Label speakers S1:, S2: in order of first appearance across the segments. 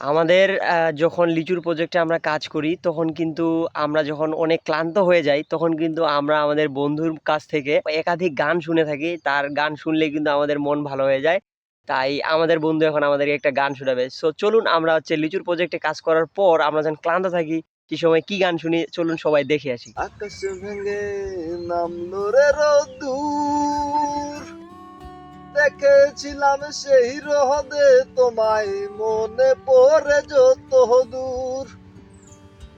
S1: আমাদের যখন লিচুর প্রজেক্টে আমরা কাজ করি, তখন কিন্তু আমরা যখন অনেক ক্লান্ত হয়ে যাই, তখন কিন্তু আমরা আমাদের বন্ধুর কাছ থেকে একাধিক গান শুনে থাকি। তার গান শুনলে কিন্তু আমাদের মন ভালো হয়ে যায়। তাই আমাদের বন্ধু এখন আমাদেরকে একটা গান শোনাবে। সো চলুন আমরা হচ্ছে লিচুর প্রজেক্টে কাজ করার পর আমরা যখন ক্লান্ত থাকি, কি সময় কি গান শুনি, চলুন সবাই দেখে আসি।
S2: আকাশ ভেঙে নামলো রে দেখেছিলাম সেই রহদে তোমায় মনে পড়ে যত দূর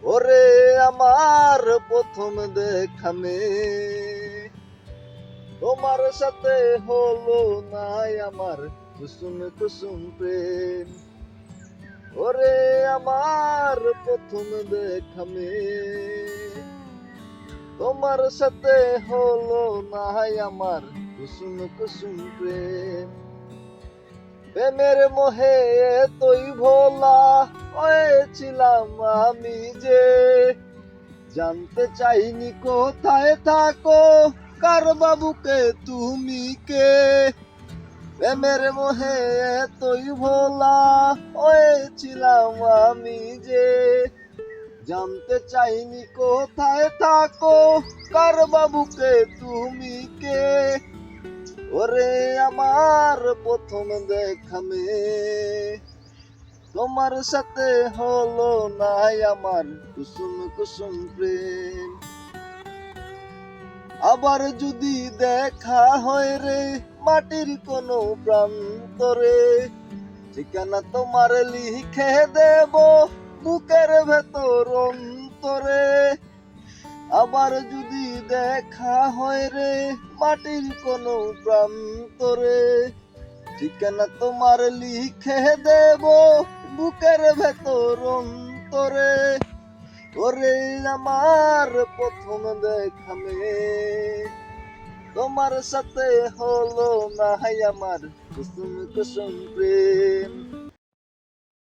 S2: ওরে আমার প্রথম দেখামে। তোমার সাথে হলো নাই আমার কুসুম কুসুম প্রেম। ওরে আমার প্রথম দেখামে। তোমার সাথে হলো নাই আমার কুসুম কুসুম প্রেম। প্রেমের মোহে ভোলা হয়েছিলাম আমি যে জানতে চাইনি কোথায় থাকো, কার বাবুকে তুমি কে? প্রেমের মোহে তুই ভোলা হয়েছিলাম আমি যে জানতে চাইনি কোথায় থাকো, কার বাবুকে তুমি কে? ওরে আমার প্রথম দেখামে তোমার সাথে হলো নাই আমার কুসুম কুসুম প্রেম। আবার যদি দেখা হয় রে মাটির কোনো প্রান্তরে, ঠিকানা তোমার লিখে দেব বুকের ভেতর অন্তরে। আবার যদি দেখা হয় রে মাটির কোনো প্রান্তরে, ঠিকানা তোমার লিখে দেব বুকের ভেতর অন্তরে, ওরে আমার প্রথম দেখামে তোমার সাথে হলো না আমার কুসুম কুসুম প্রেম।